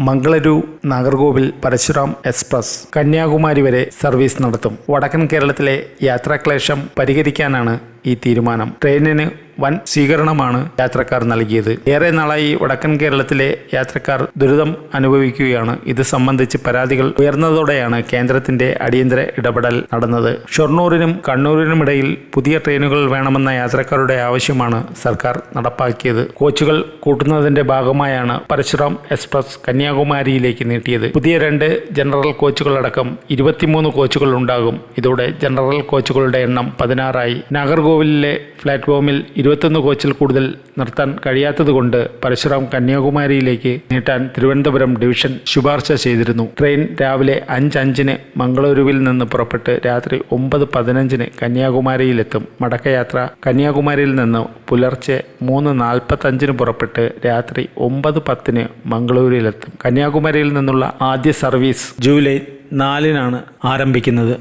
Mangaluru Nagercoil Parasuram express Kanyakumari വരെ service നടത്തും. വടക്കൻ കേരളത്തിലെ യാത്രാക്ലേശം പരിഹരിക്കാനാണ് ഈ തീരുമാനം. ട്രെയിനിന് വൻ സ്വീകരണമാണ് യാത്രക്കാർ നൽകിയത്. ഏറെ നാളായി വടക്കൻ കേരളത്തിലെ യാത്രക്കാർ ദുരിതം അനുഭവിക്കുകയാണ്. ഇത് സംബന്ധിച്ച് പരാതികൾ ഉയർന്നതോടെയാണ് കേന്ദ്രത്തിന്റെ അടിയന്തര ഇടപെടൽ നടന്നത്. ഷൊർണൂരിനും കണ്ണൂരിനും ഇടയിൽ പുതിയ ട്രെയിനുകൾ വേണമെന്ന യാത്രക്കാരുടെ ആവശ്യമാണ് സർക്കാർ നടപ്പാക്കിയത്. കോച്ചുകൾ കൂട്ടുന്നതിന്റെ ഭാഗമായാണ് പരശുറാം എക്സ്പ്രസ് കന്യാകുമാരിയിലേക്ക് നീട്ടിയത്. പുതിയ രണ്ട് ജനറൽ കോച്ചുകളടക്കം ഇരുപത്തിമൂന്ന് കോച്ചുകൾ ഉണ്ടാകും. ഇതോടെ ജനറൽ കോച്ചുകളുടെ എണ്ണം പതിനാറായി. നാഗർകോവിലിലെ പ്ലാറ്റ്ഫോമിൽ ഇരുപത്തൊന്ന് കോച്ചിൽ കൂടുതൽ നിർത്താൻ കഴിയാത്തതുകൊണ്ട് പരശുറാം കന്യാകുമാരിയിലേക്ക് നീട്ടാൻ തിരുവനന്തപുരം ഡിവിഷൻ ശുപാർശ ചെയ്തിരുന്നു. ട്രെയിൻ രാവിലെ അഞ്ച് അഞ്ചിന് മംഗളൂരുവിൽ നിന്ന് പുറപ്പെട്ട് രാത്രി ഒമ്പത് പതിനഞ്ചിന് കന്യാകുമാരിയിലെത്തും. മടക്കയാത്ര കന്യാകുമാരിയിൽ നിന്ന് പുലർച്ചെ മൂന്ന് നാൽപ്പത്തഞ്ചിന് പുറപ്പെട്ട് രാത്രി ഒമ്പത് പത്തിന് മംഗളൂരിലെത്തും. കന്യാകുമാരിയിൽ നിന്നുള്ള ആദ്യ സർവീസ് ജൂലൈ നാലിനാണ് ആരംഭിക്കുന്നത്.